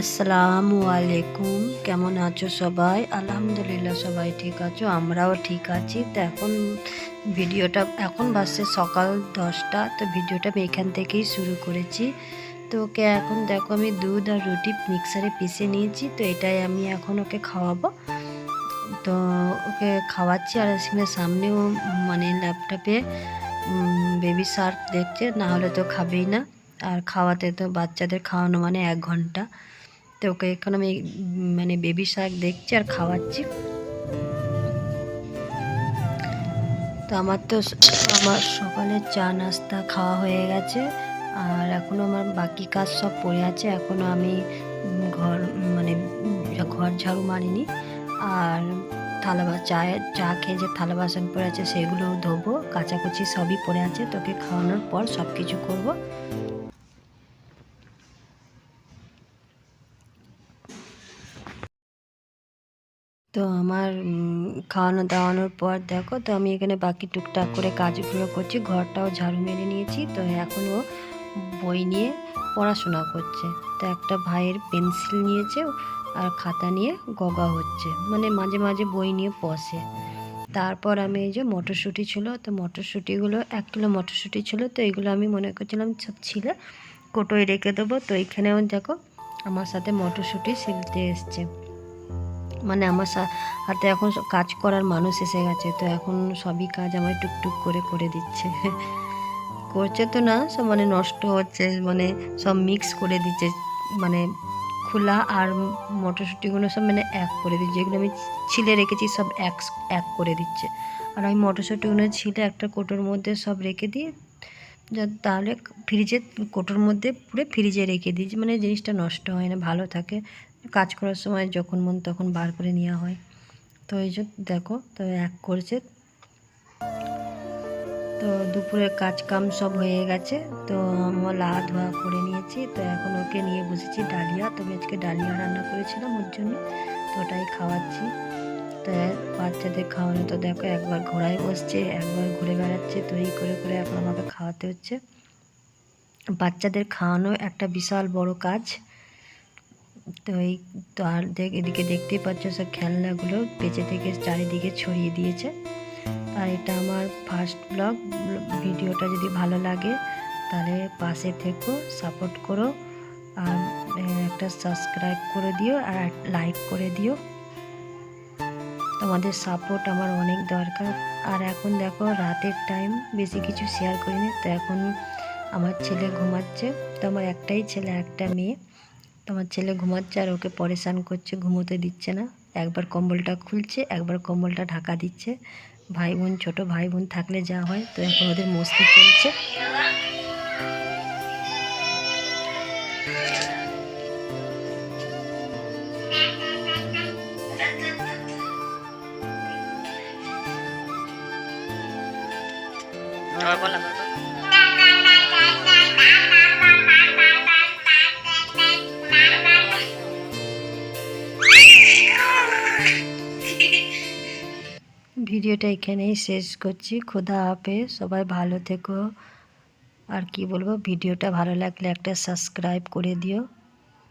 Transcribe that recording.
আসসালামু আলাইকুম। কেমন আছো সবাই? আলহামদুলিল্লাহ সবাই ঠিক আছো, আমরাও ঠিক আছি। তো এখন ভিডিওটা, এখন বাসছে সকাল দশটা, তো ভিডিওটা আমি এখান থেকেই শুরু করেছি। তো ওকে এখন দেখো, আমি দুধ আর রুটি মিক্সারে পিষে নিয়েছি, তো এটাই আমি এখন ওকে খাওয়াবো। তো ওকে খাওয়াচ্ছি আর সামনেও মানে ল্যাপটপে বেবি শার্ক দেখছে, না হলে তো খাবেই না। আর খাওয়াতে তো বাচ্চাদের খাওয়ানো মানে এক ঘণ্টা। তো ওকে এখন আমি মানে বেবি শাক দেখছি আর খাওয়াচ্ছি। তো আমার তো আমার সকালে চা নাস্তা খাওয়া হয়ে গেছে। আর এখনও আমার বাকি কাজ সব পড়ে আছে। এখনও আমি ঘর মানে ঘর ঝাড়ু মারিনি। আর থালা চায়ের, চা খেয়ে যে থালা বাসন পড়ে আছে সেগুলোও ধোবো। কাচাকুচি সবই পড়ে আছে। তোকে খাওয়ানোর পর সব কিছু করব। তো আমার খাওয়ানো দাওয়ানোর পর দেখো, তো আমি এখানে বাকি টুকটাক করে কাজগুলো করছি, ঘরটাও ঝাড়ু মেরে নিয়েছি, তো এখনও বই নিয়ে পড়াশোনা করছে। তো একটা ভাইয়ের পেন্সিল নিয়েছে আর খাতা নিয়ে গগা হচ্ছে মানে মাঝে মাঝে বই নিয়ে বসে। তারপর আমি এই যে মটরশুঁটি ছিল, তো মটরশুঁটিগুলো, এক কিলো মটরশুঁটি ছিল, তো এইগুলো আমি মনে করছিলাম সব ছিল, কোটোয় রেখে দেবো। তো এখানেও দেখো, আমার সাথে মটরশুঁটি শিলতে এসছে। মানে আমার হাতে এখন কাজ করার মানুষ এসে গেছে, তো এখন সবই কাজ আমার টুকটুক করে করে দিচ্ছে। করছে তো না, সব মানে নষ্ট হচ্ছে মানে সব মিক্স করে দিচ্ছে মানে খোলা আর মটরশুঁটিগুলো সব মানে এক করে দিচ্ছে, যেগুলো আমি ছিলে রেখেছি সব এক এক করে দিচ্ছে। আর আমি মটরশুঁটিগুলো ছিলে একটা কোটোর মধ্যে সব রেখে দিই তাহলে ফ্রিজে কোটোর মধ্যে পুরো ফ্রিজে রেখে দিই মানে জিনিসটা নষ্ট হয় না, ভালো থাকে। কাজ করার সময় যখন মন তখন বার করে নেওয়া হয়। তো এই দেখো, তো এক করছে। তো দুপুরে কাজ কাম সব হয়ে গেছে। তো আমার লা ধোয়া করে নিয়েছি। তো এখন ওকে নিয়ে বসেছি ডালিয়া। তো আজকে ডালিয়া রান্না করেছিলাম ওর জন্য। তো ওটাই খাওয়াচ্ছি। তো বাচ্চাদের খাওয়ানো, তো দেখো একবার ঘোড়ায় বসছে, একবার ঘুরে বেড়াচ্ছে, তো এই করে করে এখন আমাকে খাওয়াতে হচ্ছে। বাচ্চাদের খাওয়ানো একটা বিশাল বড় কাজ। তো এই তো আর দেখ, এদিকে দেখতেই পাচ্ছ সব খেলনাগুলো বেঁচে থেকে চারিদিকে ছড়িয়ে দিয়েছে। আর এটা আমার ফার্স্ট ব্লগ ভিডিওটা যদি ভালো লাগে তাহলে পাশে থেকো সাপোর্ট করো আর একটা সাবস্ক্রাইব করে দিও আর লাইক করে দিও। তোমাদের সাপোর্ট আমার অনেক দরকার। আর এখন দেখো রাতের টাইম বেশি কিছু শেয়ার করিনি। তো এখন আমার ছেলে ঘুমাচ্ছে। তো আমার একটাই ছেলে, একটা মেয়ে। তোমার ছেলে ঘুমাচ্ছে আর ওকে পরেশান করছে, ঘুমোতে দিচ্ছে না। একবার কম্বলটা খুলছে, একবার কম্বলটা ঢাকা দিচ্ছে। ভাই বোন ছোটো ভাই বোন থাকলে যা হয়, তো এখন ওদের মস্তি চলছে। বলা। ভিডিওটা এখানেই শেষ করছি। খোদা হাফে সবাই ভালো থেকো। আর কি বলব, ভিডিওটা ভালো লাগলে একটা সাবস্ক্রাইব করে দিও।